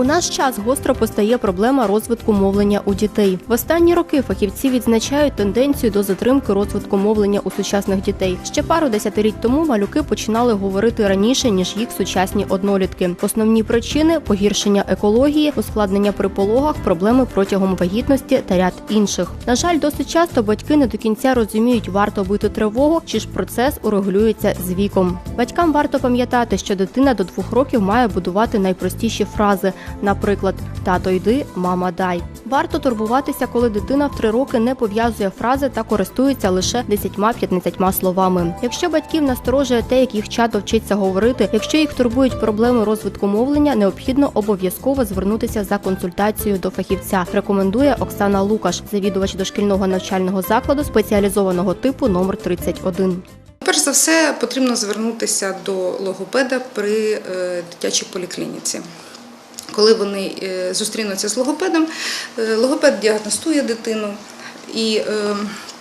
У наш час гостро постає проблема розвитку мовлення у дітей. В останні роки фахівці відзначають тенденцію до затримки розвитку мовлення у сучасних дітей. Ще пару десятиліть тому малюки починали говорити раніше ніж їх сучасні однолітки. Основні причини погіршення екології, ускладнення при пологах, проблеми протягом вагітності та ряд інших. На жаль, досить часто батьки не до кінця розуміють, варто бити тривогу, чи ж процес урегулюється з віком. Батькам варто пам'ятати, що дитина до двох років має будувати найпростіші фрази, наприклад, тато йди, мама дай. Варто турбуватися, коли дитина в три роки не пов'язує фрази та користується лише 10-15 словами. Якщо батьків насторожує те, як їх чато вчиться говорити, якщо їх турбують проблеми розвитку мовлення, необхідно обов'язково звернутися за консультацією до фахівця. Рекомендує Оксана Лукаш, завідувач дошкільного навчального закладу спеціалізованого типу номер 31. Перш за все, потрібно звернутися до логопеда при е, дитячій поліклініці. Коли вони е, зустрінуться з логопедом, е, логопед діагностує дитину і е,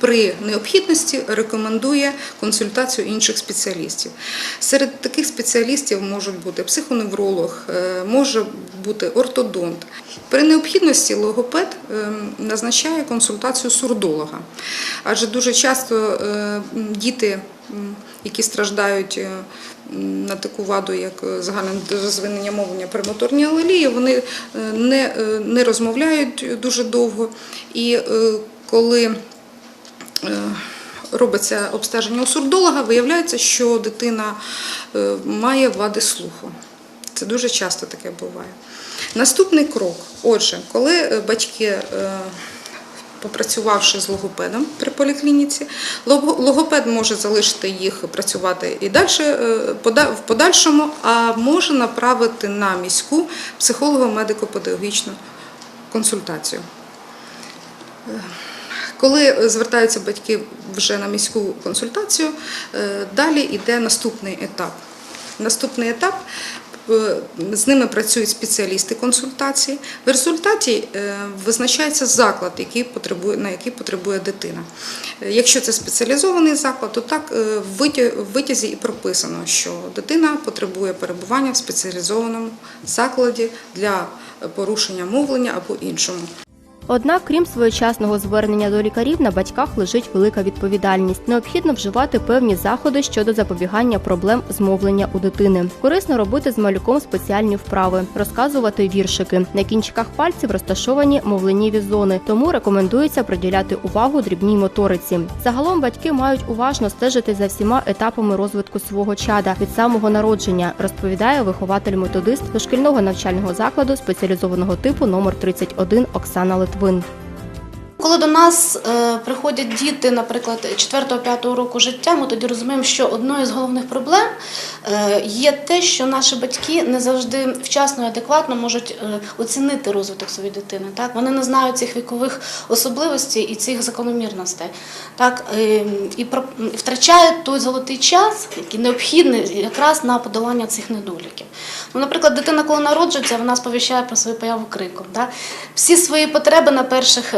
при необхідності рекомендує консультацію інших спеціалістів. Серед таких спеціалістів можуть бути психоневролог, е, може бути ортодонт. При необхідності логопед е, назначає консультацію сурдолога, адже дуже часто е, діти, які страждають на таку ваду, як загальне розвинення мовлення премоторні алелії, вони не, не розмовляють дуже довго. І коли робиться обстеження у сурдолога, виявляється, що дитина е, має вади слуху. Це дуже часто таке буває. Наступний крок. Отже, коли е, батьки, е, попрацювавши з логопедом при поліклініці, логопед може залишити їх працювати і далі в подальшому, а може направити на міську психолого-медико-педагогічну консультацію. Коли звертаються батьки вже на міську консультацію, е, далі йде наступний етап. Наступний етап е, з ними працюють спеціалісти консультації. В результаті е, визначається заклад, який потребує, на який потребує дитина. Е, Якщо це спеціалізований заклад, то так е, в витязі і прописано, що дитина потребує перебування в спеціалізованому закладі для порушення мовлення або іншому. Однак, крім своєчасного звернення до лікарів, на батьках лежить велика відповідальність. Необхідно вживати певні заходи щодо запобігання проблем з мовлення у дитини. Корисно робити з малюком спеціальні вправи, розказувати віршики. На кінчиках пальців розташовані мовленнєві зони, тому рекомендується приділяти увагу дрібній моториці. Загалом батьки мають уважно стежити за всіма етапами розвитку свого чада від самого народження, розповідає вихователь-методист дошкільного навчального закладу спеціалізованого типу номер 31 Оксана Литвин. Коли до нас е, приходять діти, наприклад, 4-5 року життя, ми тоді розуміємо, що одною з головних проблем е, є те, що наші батьки не завжди вчасно і адекватно можуть е, оцінити розвиток своєї дитини. Так? Вони не знають цих вікових особливостей і цих закономірностей. Так? І втрачають той золотий час, який необхідний якраз на подолання цих недоліків. Ну, наприклад, дитина, коли народжується, вона сповіщає про свою появу криком. Да? Всі свої потреби на перших,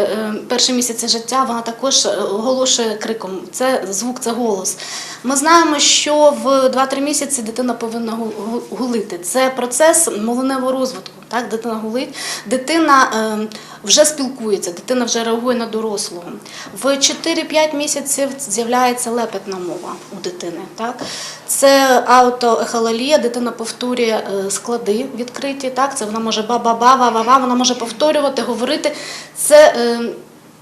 перші місяці життя вона також е, оголошує криком. Це звук, це голос. Ми знаємо, що в 2-3 місяці дитина повинна гу- гу- гулити. Це процес мовленевого розвитку. Так? Дитина гулить, дитина е, вже спілкується, дитина вже реагує на дорослого. В 4-5 місяців з'являється лепетна мова у дитини. Так? Це аутоехололія, дитина повторює е, склади відкриті. Так? Це вона може ба-ба-ба, ва-ва-ва, вона може повторювати, говорити. Це е,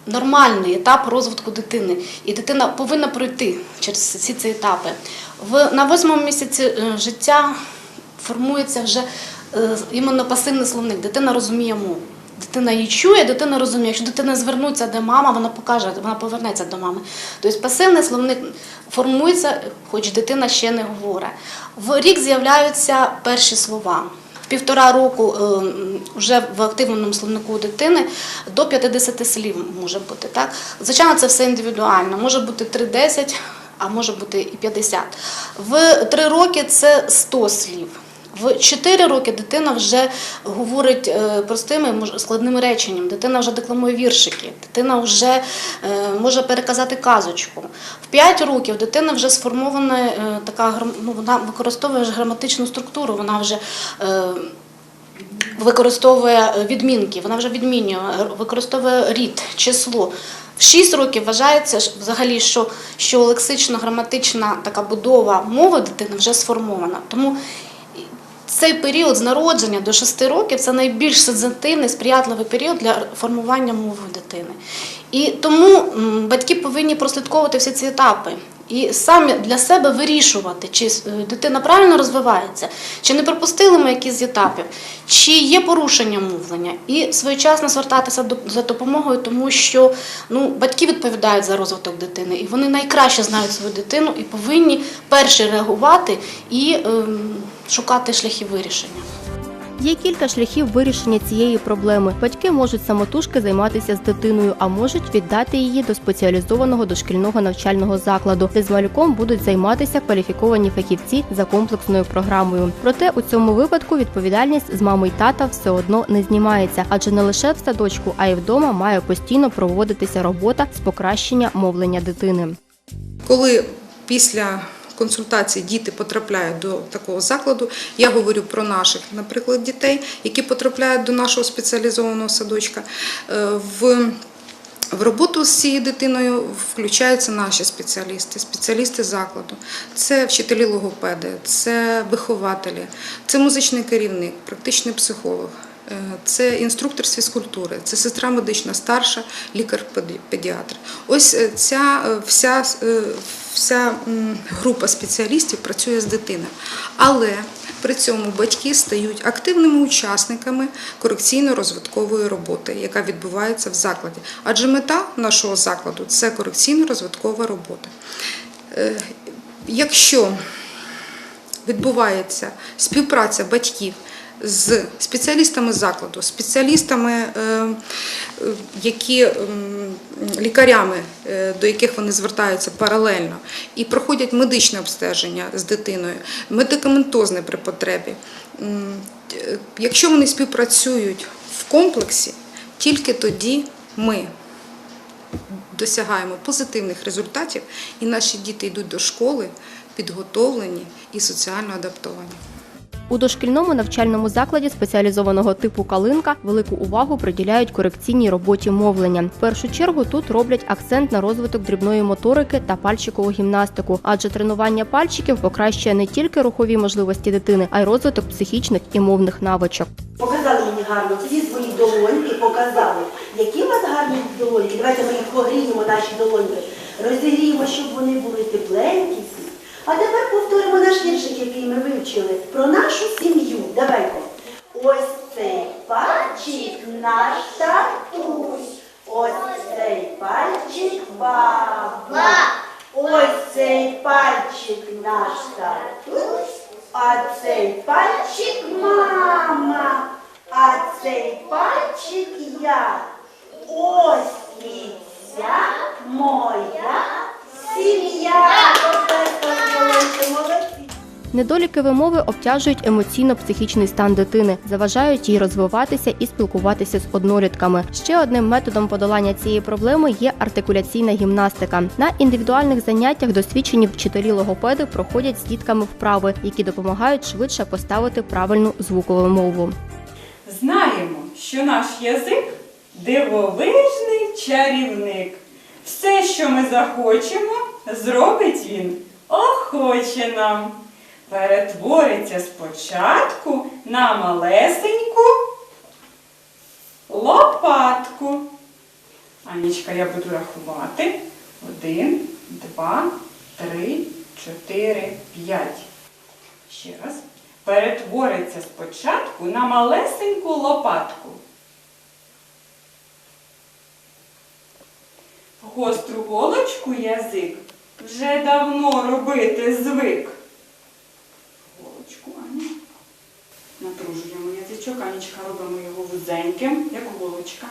нормальний етап розвитку дитини. І дитина повинна пройти через всі ці етапи. В, на восьмому місяці е, життя формується вже е, іменно пасивний словник. Дитина розуміє мову. Дитина її чує, дитина розуміє. Якщо дитина звернеться до мами, вона покаже, вона повернеться до мами. Тобто пасивний словник формується, хоч дитина ще не говорить. В рік з'являються перші слова. Півтора року е, вже в активному словнику дитини до 50 слів може бути. Так? Звичайно, це все індивідуально. Може бути 3-10, а може бути і 50. В 3 роки це 100 слів. В 4 роки дитина вже говорить е, простими складними реченнями, дитина вже декламує віршики, дитина вже е, може переказати казочку. В 5 років дитина вже сформована е, така ну, вона використовує граматичну структуру, вона вже використовує відмінки, вона вже відмінює, використовує рід, число. В 6 років вважається взагалі, що, що лексично-граматична така будова мови дитини вже сформована. Тому цей період з народження до 6 років це найбільш сенситивний, сприятливий період для формування мови дитини. І тому батьки повинні прослідковувати всі ці етапи і самі для себе вирішувати, чи е, дитина правильно розвивається, чи не пропустили ми якісь з етапів, чи є порушення мовлення, і своєчасно звертатися за допомогою, тому що ну, батьки відповідають за розвиток дитини, і вони найкраще знають свою дитину і повинні перші реагувати і ем, шукати шляхи вирішення. Є кілька шляхів вирішення цієї проблеми. Батьки можуть самотужки займатися з дитиною, а можуть віддати її до спеціалізованого дошкільного навчального закладу, де з малюком будуть займатися кваліфіковані фахівці за комплексною програмою. Проте у цьому випадку відповідальність з мами й тата все одно не знімається, адже не лише в садочку, а й вдома має постійно проводитися робота з покращення мовлення дитини. Коли після консультації діти потрапляють до такого закладу, я говорю про наших, наприклад, дітей, які потрапляють до нашого спеціалізованого садочка. е, В в роботу з цією дитиною включаються наші спеціалісти, спеціалісти закладу. Це вчителі логопеди, це вихователі, це музичний керівник, практичний психолог, це інструктор з фізкультури, це сестра медична старша, лікар-педіатр. Ось е, ця е, вся, е, вся група спеціалістів працює з дитиною. Але при цьому батьки стають активними учасниками корекційно-розвиткової роботи, яка відбувається в закладі. Адже мета нашого закладу це корекційно-розвиткова робота. Якщо відбувається співпраця батьків з спеціалістами закладу, спеціалістами, е, е, які лікарями, е, до яких вони звертаються паралельно, і проходять медичне обстеження з дитиною, медикаментозне при потребі. Якщо вони співпрацюють в комплексі, тільки тоді ми досягаємо позитивних результатів, і наші діти йдуть до школи підготовлені і соціально адаптовані. У дошкільному навчальному закладі спеціалізованого типу Калинка велику увагу приділяють корекційній роботі мовлення. В першу чергу тут роблять акцент на розвиток дрібної моторики та пальчикову гімнастику, адже тренування пальчиків покращує не тільки рухові можливості дитини, а й розвиток психічних і мовних навичок. Показали мені гарно всі свої долоньки, показали, які у вас гарні долоньки. Давайте ми їх погріємо, наші долоньки, розігріємо, щоб вони були тепленькі. А тепер повторимо наш віршик, який ми вивчили, про нашу сім'ю. Давайте. Ось цей пальчик наш татусь, ось цей пальчик баба. Ось цей пальчик наш татусь, а цей пальчик мама, а цей пальчик я. Ось і ця моя сім'я. Недоліки вимови обтяжують емоційно-психічний стан дитини, заважають їй розвиватися і спілкуватися з однолітками. Ще одним методом подолання цієї проблеми є артикуляційна гімнастика. На індивідуальних заняттях досвідчені вчителі логопеди проходять з дітками вправи, які допомагають швидше поставити правильну звукову мову. Знаємо, що наш язик дивовижний чарівник. Все, що ми захочемо, зробить він охоче нам. Перетвориться спочатку на малесеньку лопатку. Анічка, я буду рахувати. Один, два, три, чотири, п'ять. Ще раз. Перетвориться спочатку на малесеньку лопатку. Гостру голочку язик вже давно робити звик. Голочку, Аня. Напружуємо язичок, Анічка робимо його вузеньким, як голочка.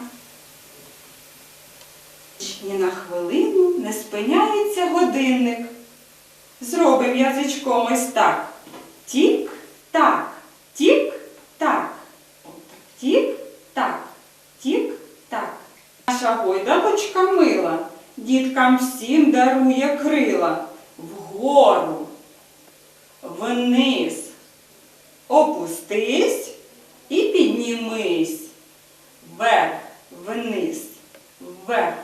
Ні на хвилину не спиняється годинник. Зробимо язичком ось так. Тік-так, тік-так. Тік-так. Наша гойдалочка мила, діткам всім дарує крила. Вгору, вниз, опустись, і піднімись. Вверх, вниз, вверх,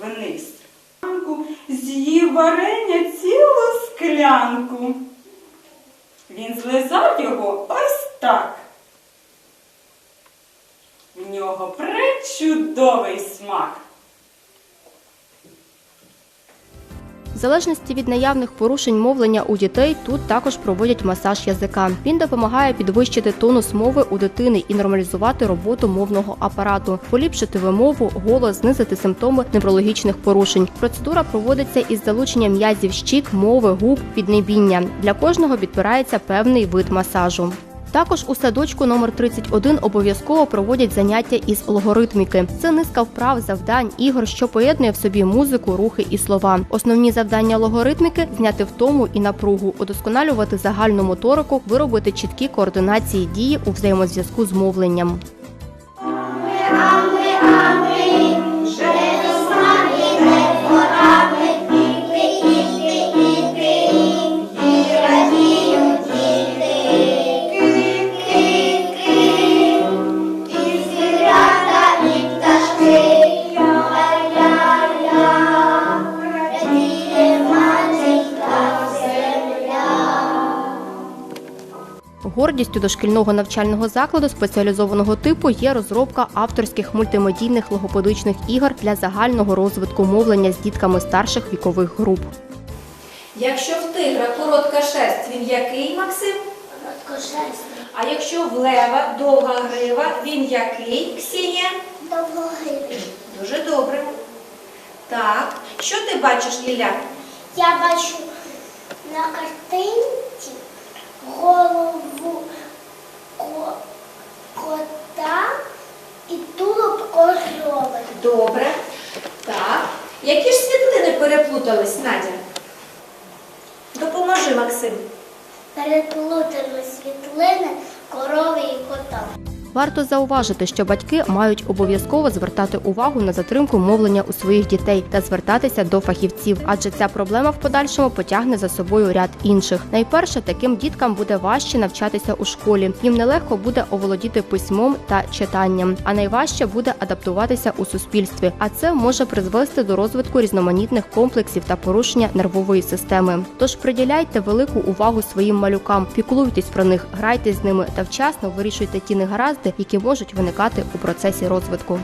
вниз. З'їв варення цілу склянку. Він злизав його ось так. Нього пречудовий смак. В залежності від наявних порушень мовлення у дітей тут також проводять масаж язика. Він допомагає підвищити тонус мови у дитини і нормалізувати роботу мовного апарату, поліпшити вимову, голос, знизити симптоми неврологічних порушень. Процедура проводиться із залученням м'язів щік, мови, губ, піднебіння. Для кожного підбирається певний вид масажу. Також у садочку номер 31 обов'язково проводять заняття із логоритміки. Це низка вправ, завдань, ігор, що поєднує в собі музику, рухи і слова. Основні завдання логоритміки зняти втому і напругу, удосконалювати загальну моторику, виробити чіткі координації дії у взаємозв'язку з мовленням. Гордістю дошкільного навчального закладу спеціалізованого типу є розробка авторських мультимедійних логопедичних ігор для загального розвитку мовлення з дітками старших вікових груп. Якщо в тигра коротка шерсть, він який, Максим? А якщо в лева довга грива, він який, Ксенія? Довгогривий. Дуже добре. Так, що ти бачиш, Ліля? Я бачу на картинці голову кота і тулуб корови. Добре. Так. Які ж світлини переплутались, Надя? Допоможи, Максим. Переплутали світлини корови і кота. Варто зауважити, що батьки мають обов'язково звертати увагу на затримку мовлення у своїх дітей та звертатися до фахівців, адже ця проблема в подальшому потягне за собою ряд інших. Найперше, таким діткам буде важче навчатися у школі. Їм нелегко буде оволодіти письмом та читанням, а найважче буде адаптуватися у суспільстві. А це може призвести до розвитку різноманітних комплексів та порушення нервової системи. Тож приділяйте велику увагу своїм малюкам, піклуйтесь про них, грайте з ними та вчасно вирішуйте ті негаразди, які можуть виникати у процесі розвитку.